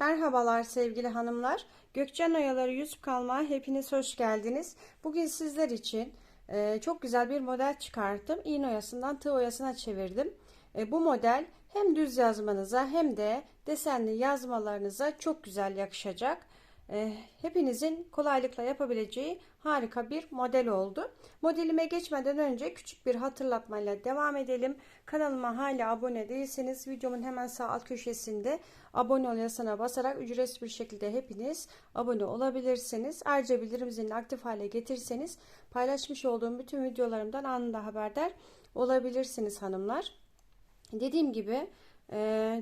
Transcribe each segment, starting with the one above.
Merhabalar sevgili hanımlar. Gökçen Oyaları Yüz Kalma hepiniz hoş geldiniz. Bugün sizler için e, çok güzel bir model çıkarttım. İğne oyasından tığ oyasına çevirdim. E, bu model hem düz yazmanıza hem de desenli yazmalarınıza çok güzel yakışacak. E, hepinizin kolaylıkla yapabileceği harika bir model oldu. Modelime geçmeden önce küçük bir hatırlatmayla devam edelim. Kanalıma hala abone değilseniz videomun hemen sağ alt köşesinde abone ol yazısına basarak ücretsiz bir şekilde hepiniz abone olabilirsiniz. Ayrıca bildirim zilini aktif hale getirseniz paylaşmış olduğum bütün videolarımdan anında haberdar olabilirsiniz hanımlar. Dediğim gibi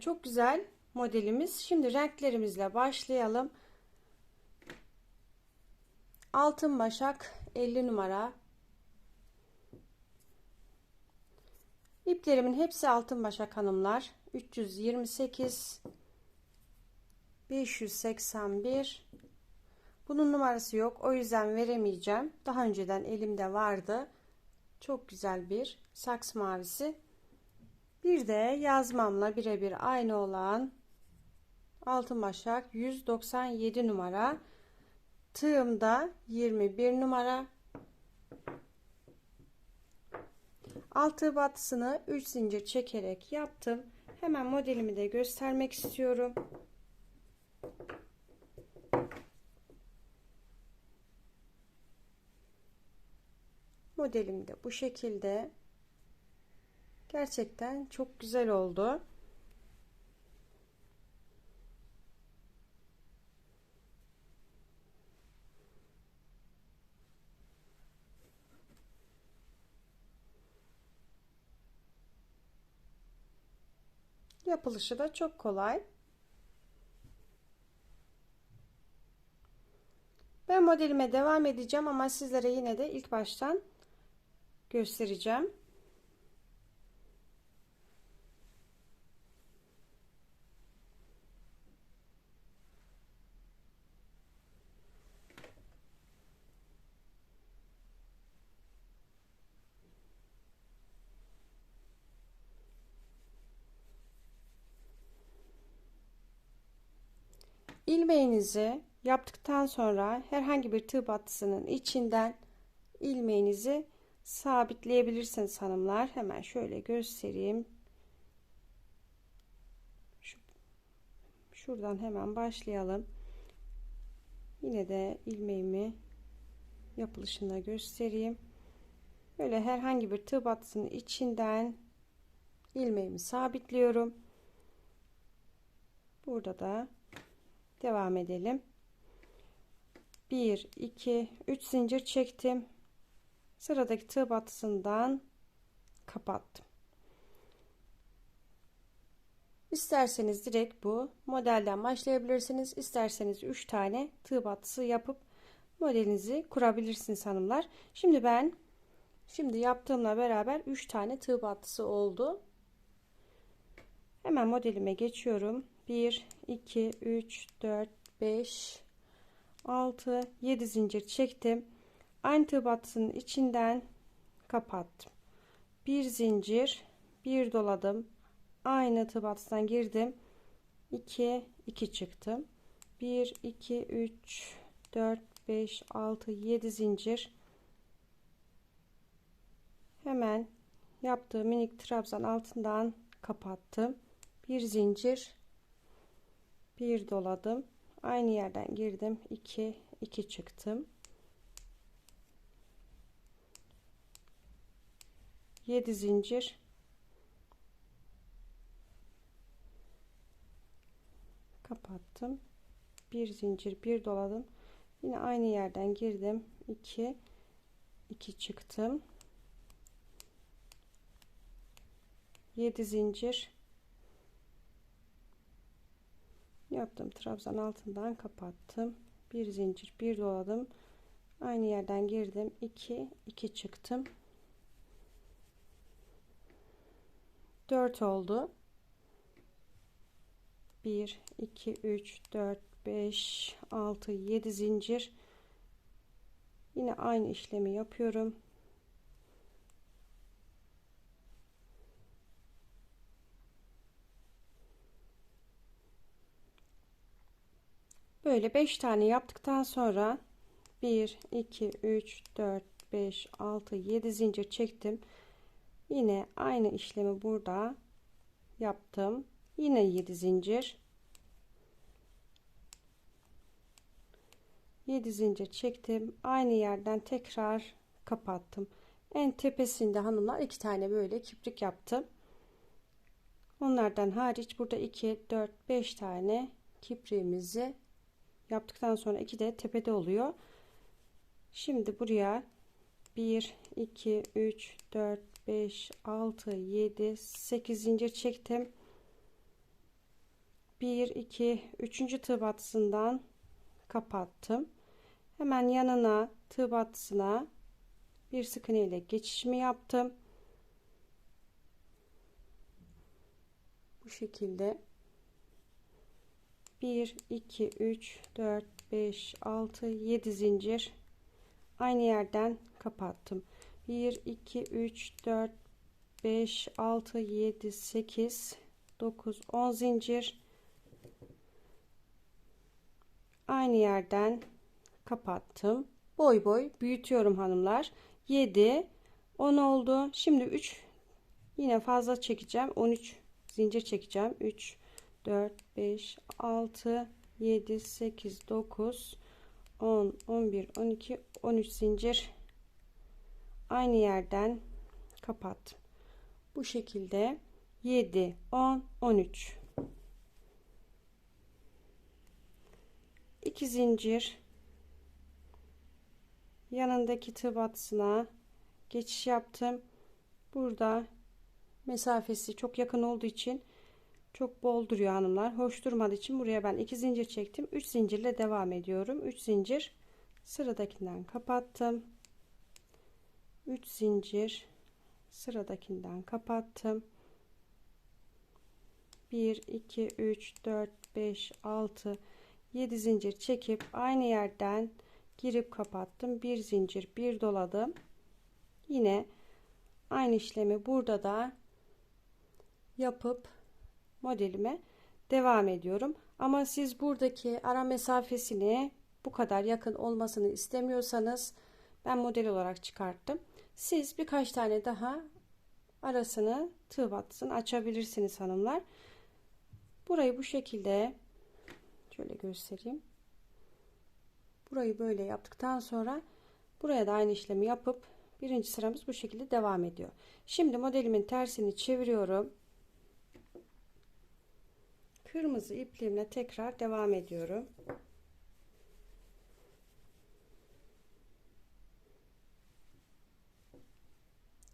çok güzel modelimiz. Şimdi renklerimizle başlayalım. Altın başak 50 numara. İplerimin hepsi altın başak hanımlar. 328 581 bunun numarası yok. O yüzden veremeyeceğim. Daha önceden elimde vardı. Çok güzel bir saks mavisi. Bir de yazmamla birebir aynı olan altın başak 197 numara. Tığımda 21 numara. Altı batısını 3 zincir çekerek yaptım. Hemen modelimi de göstermek istiyorum. Modelim de bu şekilde. Gerçekten çok güzel oldu. Yapılışı da çok kolay. Ben modelime devam edeceğim ama sizlere yine de ilk baştan göstereceğim. İlmeğinizi yaptıktan sonra herhangi bir tığ battısının içinden ilmeğinizi sabitleyebilirsiniz hanımlar. Hemen şöyle göstereyim. Şu, şuradan hemen başlayalım. Yine de ilmeğimi yapılışında göstereyim. Böyle herhangi bir tığ battısının içinden ilmeğimi sabitliyorum. Burada da devam edelim 1 2 3 zincir çektim sıradaki tığ batısından kapattım İsterseniz direkt bu modelden başlayabilirsiniz. İsterseniz 3 tane tığ batısı yapıp modelinizi kurabilirsiniz hanımlar. Şimdi ben şimdi yaptığımla beraber 3 tane tığ batısı oldu. Hemen modelime geçiyorum. 1 2 3 4 5 6 7 zincir çektim. Aynı tığ battısının içinden kapattım. Bir zincir bir doladım. Aynı tığ battısından girdim. 2 2 çıktım. 1 2 3 4 5 6 7 zincir. Hemen yaptığım minik trabzan altından kapattım. Bir zincir bir doladım. Aynı yerden girdim. 2 2 çıktım. 7 zincir. Kapattım. Bir zincir bir doladım. Yine aynı yerden girdim. 2 2 çıktım. 7 zincir yaptım. Trabzan altından kapattım. Bir zincir bir doladım. Aynı yerden girdim. 2 2 çıktım. 4 oldu. 1 2 3 4 5 6 7 zincir. Yine aynı işlemi yapıyorum Böyle 5 tane yaptıktan sonra 1 2 3 4 5 6 7 zincir çektim. Yine aynı işlemi burada yaptım. Yine 7 zincir. 7 zincir çektim. Aynı yerden tekrar kapattım. En tepesinde hanımlar iki tane böyle kiprik yaptım. Onlardan hariç burada 2, 4, 5 tane kipriğimizi yaptıktan sonra 2 de tepede oluyor. Şimdi buraya 1, 2, 3, 4, 5, 6, 7, 8 zincir çektim. 1, 2, 3. tığ batısından kapattım. Hemen yanına tığ batısına bir sık iğne ile geçişimi yaptım. Bu şekilde 1 2 3 4 5 6 7 zincir. Aynı yerden kapattım. 1 2 3 4 5 6 7 8 9 10 zincir. Aynı yerden kapattım. Boy boy büyütüyorum hanımlar. 7 10 oldu. Şimdi 3 yine fazla çekeceğim. 13 zincir çekeceğim. 3 4 5 6 7 8 9 10 11 12 13 zincir. Aynı yerden kapattım bu şekilde 7 10 13 2 zincir. Yanındaki tığ batısına geçiş yaptım. Burada mesafesi çok yakın olduğu için çok bol duruyor hanımlar. Hoş durmadığı için buraya ben iki zincir çektim. 3 zincirle devam ediyorum. 3 zincir sıradakinden kapattım. 3 zincir sıradakinden kapattım. 1 2 3 4 5 6 7 zincir çekip aynı yerden girip kapattım. Bir zincir bir doladım. Yine aynı işlemi burada da yapıp modelime devam ediyorum. Ama siz buradaki ara mesafesini bu kadar yakın olmasını istemiyorsanız ben model olarak çıkarttım. Siz birkaç tane daha arasını tığ battısını açabilirsiniz hanımlar. Burayı bu şekilde şöyle göstereyim. Burayı böyle yaptıktan sonra buraya da aynı işlemi yapıp birinci sıramız bu şekilde devam ediyor. Şimdi modelimin tersini çeviriyorum kırmızı ipliğimle tekrar devam ediyorum.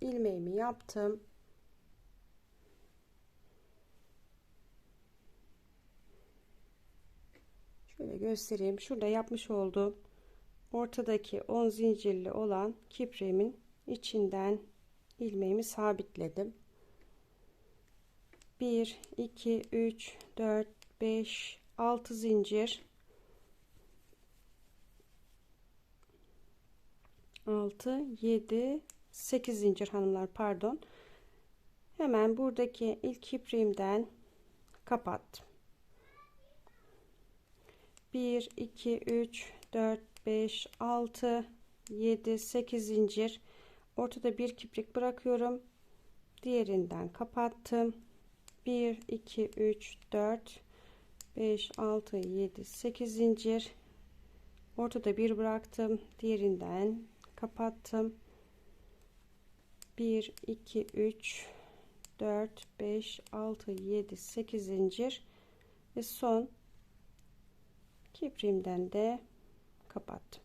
ilmeğimi yaptım. Şöyle göstereyim. Şurada yapmış olduğum ortadaki 10 zincirli olan kipriğimin içinden ilmeğimi sabitledim. 1 2 3 4 5 6 zincir. 6 7 8 zincir hanımlar pardon. Hemen buradaki ilk ipriğimden kapattım. 1 2 3 4 5 6 7 8 zincir. Ortada bir kiprik bırakıyorum. Diğerinden kapattım 1 2 3 4 5 6 7 8 zincir. Ortada bir bıraktım diğerinden kapattım. 1 2 3 4 5 6 7 8 zincir. Ve son kipriğimden de kapattım.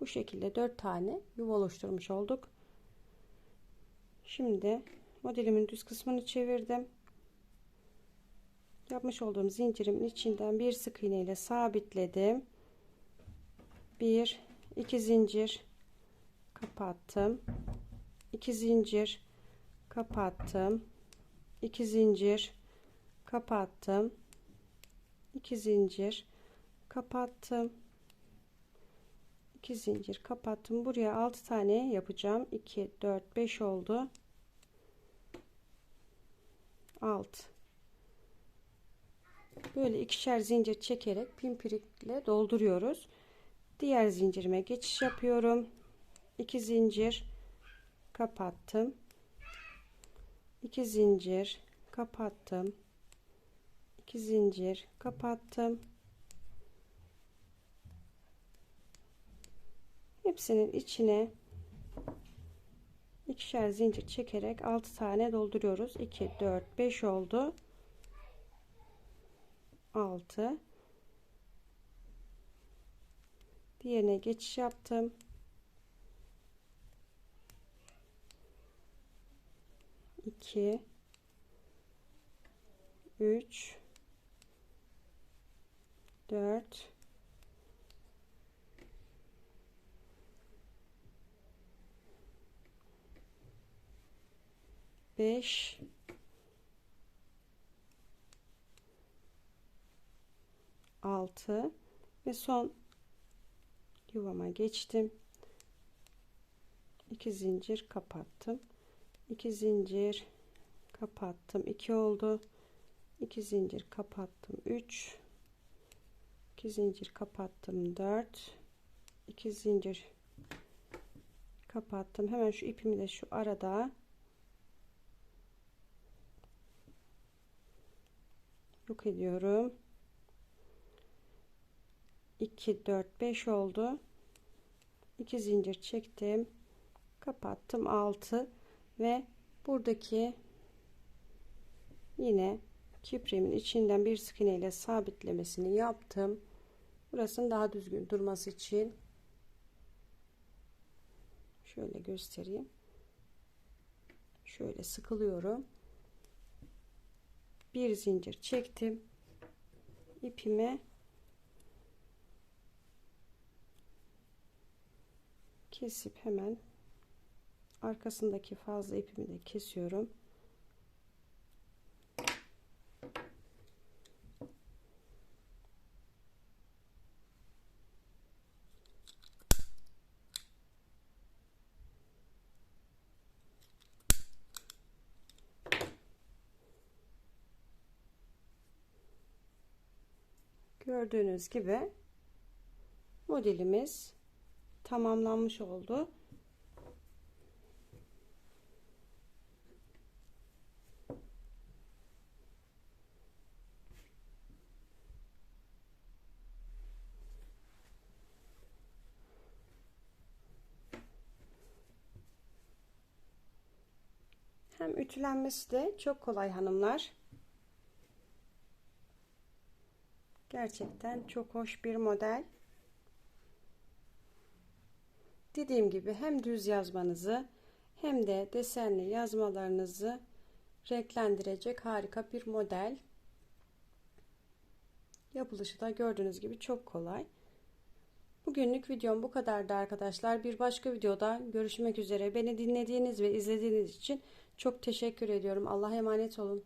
Bu şekilde 4 tane yuva oluşturmuş olduk. Şimdi modelimin düz kısmını çevirdim yapmış olduğum zincirimin içinden bir sık iğne ile sabitledim. Bir, iki zincir kapattım. iki zincir kapattım. iki zincir kapattım. iki zincir kapattım. iki zincir kapattım. Buraya 6 tane yapacağım. 2 4 5 oldu. 6 Böyle ikişer zincir çekerek pimpirikle dolduruyoruz. Diğer zincirime geçiş yapıyorum. 2 zincir kapattım. 2 zincir kapattım. 2 zincir kapattım. Hepsinin içine ikişer zincir çekerek 6 tane dolduruyoruz. 2 4 5 oldu. 6 Diğerine geçiş yaptım. iki. Üç. Dört. Beş altı ve son yuvama geçtim. 2 zincir kapattım. 2 zincir kapattım. 2 oldu. 2 zincir kapattım. 3 2 zincir kapattım. 4 2 zincir kapattım. Hemen şu ipimi de şu arada yok ediyorum. 2 4 5 oldu. 2 zincir çektim. Kapattım. 6 ve buradaki yine kiprimin içinden bir sık ile sabitlemesini yaptım. Burasının daha düzgün durması için şöyle göstereyim. Şöyle sıkılıyorum. Bir zincir çektim. İpime kesip hemen arkasındaki fazla ipimi de kesiyorum. Gördüğünüz gibi modelimiz tamamlanmış oldu. Hem ütülenmesi de çok kolay hanımlar. Gerçekten çok hoş bir model. Dediğim gibi hem düz yazmanızı hem de desenli yazmalarınızı renklendirecek harika bir model. Yapılışı da gördüğünüz gibi çok kolay. Bugünlük videom bu kadardı arkadaşlar. Bir başka videoda görüşmek üzere. Beni dinlediğiniz ve izlediğiniz için çok teşekkür ediyorum. Allah'a emanet olun.